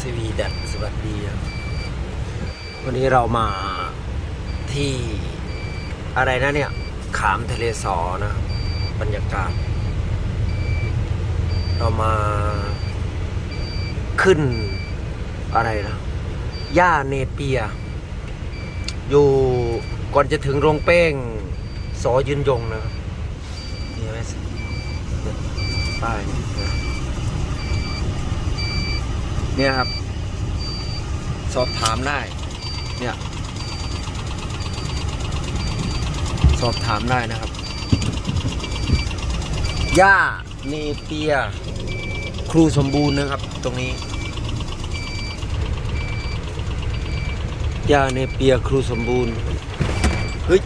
สวีดัตสวัสดีครับวันนี้เรามาที่อะไรนะเนี่ย ขามทะเลสอนะ บรรยากาศ เรามาขึ้นอะไรนะย่าเนเปีย อยู่ก่อนจะถึงโรงเป้งสอยืนยงนะครับนี่ไหมเนี่ยป้ายนี่ เนี่ยครับ สอบถามได้ เนี่ย สอบถามได้นะครับย่าเนเปีย ครูสมบูรณ์นะครับ ตรงนี้ย่าเนเปียครูสมบูรณ์เฮ้ย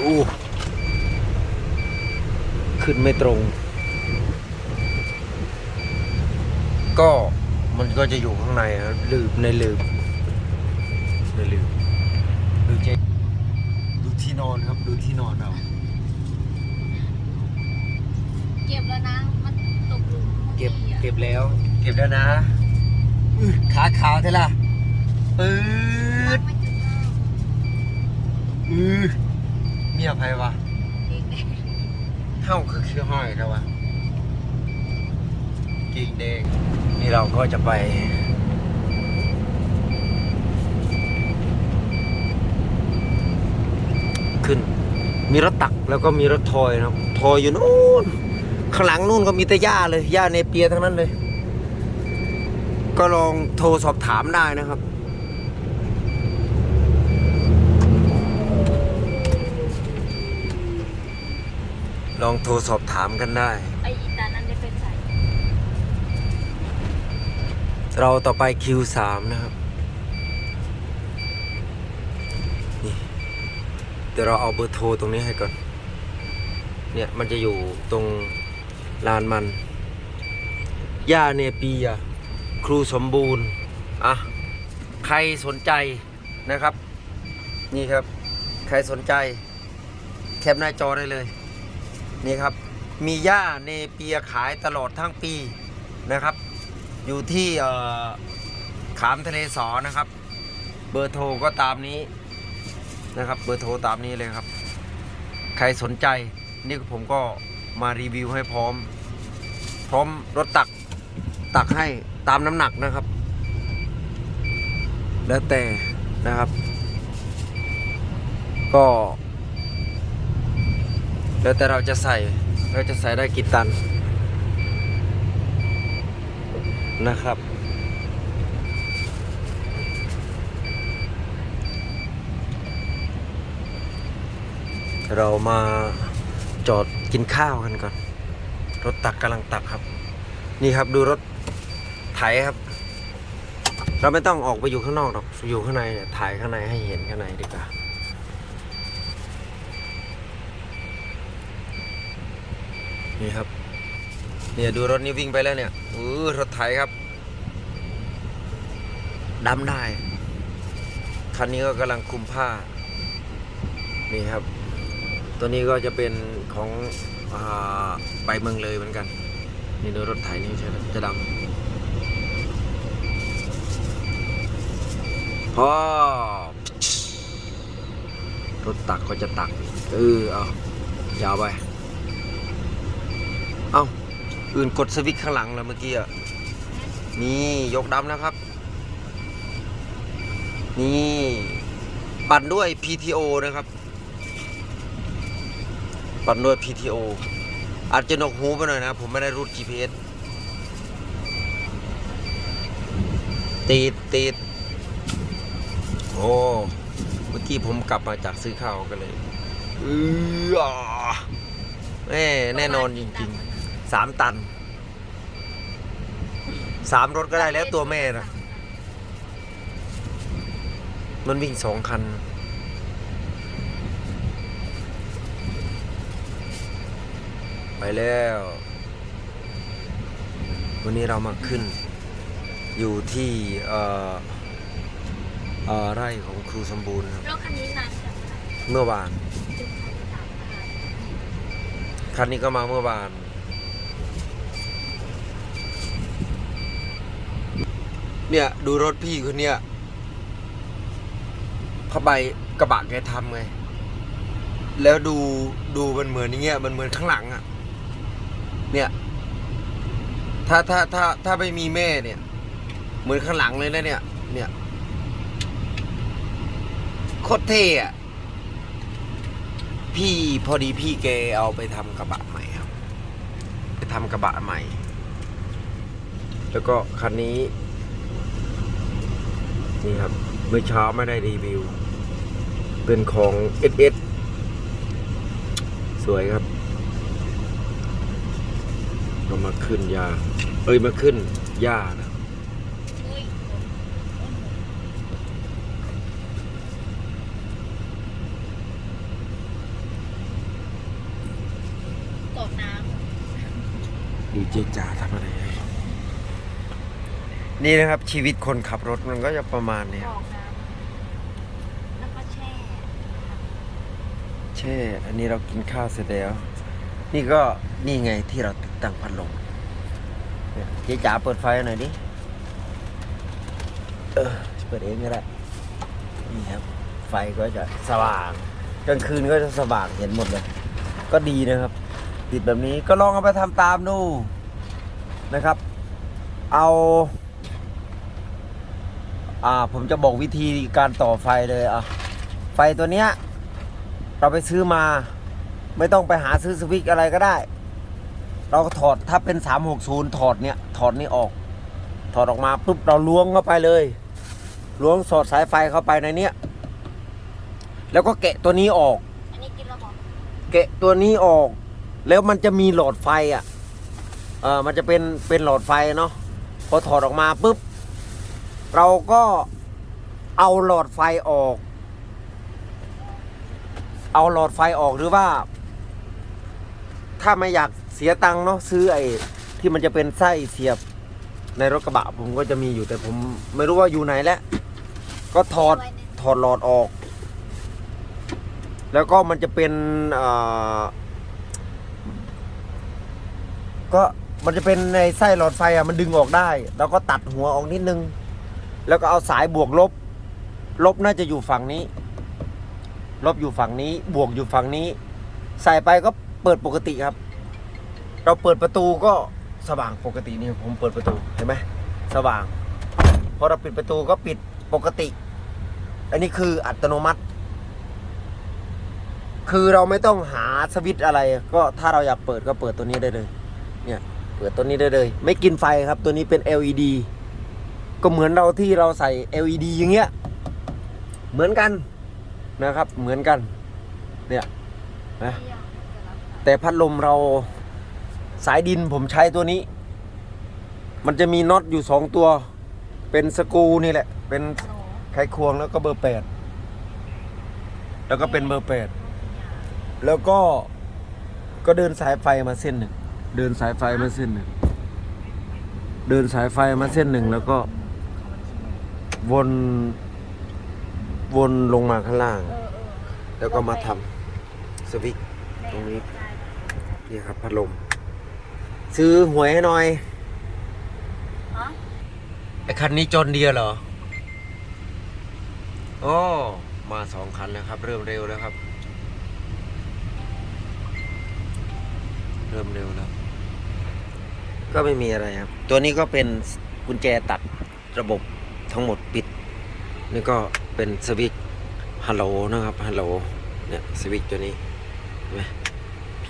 อู้ขึ้นไม่ตรง ก็มันก็จะอยู่ข้างในครับลืบในลืบในลืบดูเจดูที่นอนครับ ดูที่นอนเราเก็บแล้วนะ มันตกหลุมเก็บมื่ออะเก็บแล้ว เก็บแล้วนะอื้อขาขาวเท่าล่ะปื๊ดไม่ถึงห้าอือเมียใครวะเองแดงเท่าคือคือห้อยนะวะกิ่งแดง นี่เราก็จะไป ขึ้น มีรถตักแล้วก็มีรถทอยนะครับ ทอยอยู่นู่นข้างหลังนู่นก็มีแต่หญ้าเลยหญ้าเนเปียทั้งนั้นเลย ก็ลองโทรสอบถามได้นะครับลองโทรสอบถามกันได้ ไออีตานั้นได้เป็นใส่ เราต่อไป Q3 นะครับนี่เดี๋ยวเราเอาเบอร์โทรตรงนี้ให้ก่อน เนี่ยมันจะอยู่ตรงลานมัน ย่าเนเปียครูสมบูรณ์ อะ ใครสนใจนะครับ นี่ครับ ใครสนใจแคปหน้าจอได้เลย นี่ครับ มีย่าเนเปียขายตลอดทั้งปีนะครับ อยู่ที่ขามทะเลสอนะครับ เบอร์โทรก็ตามนี้นะครับ เบอร์โทรตามนี้เลยครับ ใครสนใจ นี่ผมก็มารีวิวให้พร้อม พร้อมรถตักตักให้ตามน้ำหนักนะครับ แล้วแต่นะครับ ก็ แล้วแต่เราจะใส่เราจะใส่ได้กี่ตัน นะครับ เรามาจอดกินข้าวกันก่อน รถตักกำลังตักครับ นี่ครับดูรถไถครับ เราไม่ต้องออกไปอยู่ข้างนอกหรอกอยู่ข้างในเนี่ยถ่ายข้างในให้เห็นข้างในดีกว่านี่ครับ เนี่ยดูรถนี้วิ่งไปแล้วเนี่ยอือรถไถครับดำได้ คันนี้ก็กำลังคุมผ้า นี่ครับ ตัวนี้ก็จะเป็นของอไปเมืองเลยเหมือนกัน นี่ดูรถไถนี่ใช่ไหมจะดำพอรถตักก็จะตัก เออ เอายาวไป เอ้า อื่นกดสวิตช์ข้างหลังแล้วเมื่อกี้อะนี่ยกดำนะครับ นี่ปั่นด้วย PTO นะครับ ปั่นด้วย PTO อาจจะนกหูไปหน่อยนะ ผมไม่ได้รูด GPS ติดติดโอ้เมื่อกี้ผมกลับมาจากซื้อข้าวกันเลยเออแน่แน่นอนจริง ๆ สามตันสามรถก็ได้แล้วตัวแม่นะมันวิ่งสองคัน ไปแล้ว วันนี้เรามาขึ้น อยู่ที่เอ่อเอ่อไร่ของครูสมบูรณ์ครับรถคันนี้นานจังเมื่อวานจึงใช้สามพันคันนี้ก็มาเมื่อวาน เนี่ย ดูรถพี่คนเนี้ยผ้าใบกระบะแกทำไง แล้วดูดูมันเหมือนอย่างเงี้ยมันเหมือนข้างหลังอะ่ะ เนี่ย ถ้าถ้าถ้าถ้าไม่มีแม่เนี่ย เหมือนข้างหลังเลยนะเนี่ย เนี่ยโคตรเท่อะพี่พอดีพี่แกเอาไปทำกระบะใหม่ครับ ไปทำกระบะใหม่ แล้วก็คันนี้ นี่ครับ เมื่อเช้าไม่ได้รีวิว เป็นของ S S สวยครับก็มาขึ้นยา เอ้ย มาขึ้นหญ้านะอุ้ยกดน้ดูเจจ่าทำอะไรให้ นี่นะครับ ชีวิตคนขับรถมันก็จะประมาณำเนี้กยรอกน้ำแล้วก็แช่แช่อันนี้เรากินข้าวเสร็จแล้ว นี่ก็นี่ไงที่เราติดตั้งพัดลมเนี่ยเจ๊จ๋าเปิดไฟหน่อยดิเออเปิดเองก็ได้นี่ครับ ไฟก็จะสว่างกลางคืนก็จะสว่างเห็นหมดเลย ก็ดีนะครับ ติดแบบนี้ก็ลองเอาไปทำตามดูนะครับ เอา อ่าผมจะบอกวิธีการต่อไฟเลยอะไฟตัวเนี้ยเราไปซื้อมา ไม่ต้องไปหาซื้อสวิตช์อะไรก็ได้ เราก็ถอดถ้าเป็น 360 ถอดเนี่ยถอดนี่ออก ถอดออกมาปุ๊บเราล้วงเข้าไปเลยล้วงสอดสายไฟเข้าไปในเนี้ยแล้วก็แกะตัวนี้ออกอันนี้กินแล้วบอกแกะตัวนี้ออก แล้วมันจะมีหลอดไฟอะเออมันจะเป็นเป็นหลอดไฟเนาะพอถอดออกมาปุ๊บ เราก็เอาหลอดไฟออก เอาหลอดไฟออกหรือว่า ถ้าไม่อยากเสียตังค์เนาะซื้อไอ้ที่มันจะเป็นไส้เสียบในรถกระบะผมก็จะมีอยู่แต่ผมไม่รู้ว่าอยู่ไหนแล้วก็ถอดถอดหลอดออก แล้วก็มันจะเป็นก็มันจะเป็นในไส้หลอดไฟอะมันดึงออกได้ แล้วก็ตัดหัวออกนิดนึง แล้วก็เอาสายบวกลบ ลบน่าจะอยู่ฝั่งนี้ ลบอยู่ฝั่งนี้ บวกอยู่ฝั่งนี้ ใส่ไปก็เปิดปกติครับ เราเปิดประตูก็สว่างปกตินี่ผมเปิดประตูเห็นไหมสว่างพอเราปิดประตูก็ปิดปกติ อันนี้คืออัตโนมัติ คือเราไม่ต้องหาสวิตช์อะไร ก็ถ้าเราอยากเปิดก็เปิดตัวนี้ได้เลย เนี่ยเปิดตัวนี้ได้เลย ไม่กินไฟครับตัวนี้เป็น LED ก็เหมือนเราที่เราใส่ LED อย่างเงี้ย เหมือนกันนะครับ เหมือนกัน เนี่ยนะแต่พัดลมเราสายดินผมใช้ตัวนี้ มันจะมีน็อตอยู่สองตัว เป็นสกูนี่แหละ เป็นไขควงแล้วก็เบอร์แปดแล้วก็เป็นเบอร์แปดแล้วก็ก็เดินสายไฟมาเส้นหนึ่ง เดินสายไฟมาเส้นหนึ่ง เดินสายไฟมาเส้นหนึ่งแล้วก็ วนวนลงมาข้างล่าง เออเออแล้วก็มาทำสวิตช์ ตรงนี้ นี่ครับพัดลม ซื้อหวยให้หน่อยฮะไอ้คันนี้จนเดียเหรอโอ้มาสองคันแล้วครับ เริ่มเร็วแล้วครับ เริ่มเร็วแล้ว ก็ไม่มีอะไรครับ ตัวนี้ก็เป็นกุญแจตัดระบบ ทั้งหมดปิด นี่ก็เป็นสวิตช์ฮัลโหลนะครับฮัลโหลเนี่ยสวิตช์ตัวนี้เห็นไหม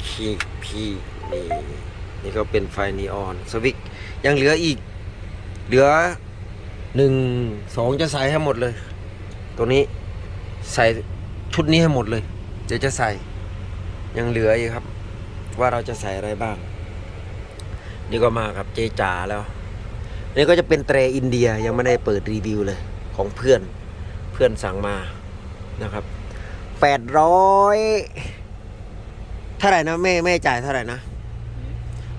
พีพีนี่นี่ก็เป็นไฟนีออนสวิตช์ยังเหลืออีก เหลือหนึ่งสองจะใส่ให้หมดเลย ตัวนี้ใส่ชุดนี้ให้หมดเลย เดี๋ยวจะใส่ยังเหลืออีกครับ ว่าเราจะใส่อะไรบ้าง นี่ก็มากับเจจ๋าแล้ว นี่ก็จะเป็นเตรอินเดียยังไม่ได้เปิดรีวิวเลยของเพื่อนเพื่อนสั่งมานะครับแปดร้อยเท่าไหร่นะแม่แม่จ่ายเท่าไหร่นะ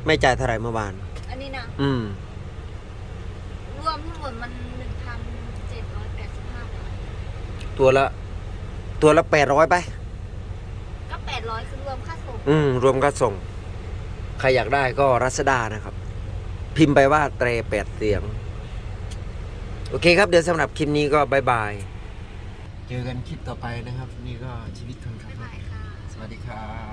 แม่จ่ายเท่าไหร่เมื่อวาน อันนี้นะอืม รวมทั้งหมดมันหนึ่งพันเจ็ดร้อยแปดสิบห้าบาทตัวละ ตัวละแปดร้อยไป ก็แปดร้อยคือรวมค่าส่ง อืม รวมค่าส่ง ใครอยากได้ก็รัศดานะครับ พิมพ์ไปว่าเตรแปดเสียง โอเคครับ เดี๋ยวสำหรับคลิปนี้ก็บายบาย เจอกันคลิปต่อไปนะครับ นี่ก็ชีวิตคนขับบ๊ายรถบายค่ะสวัสดีครับ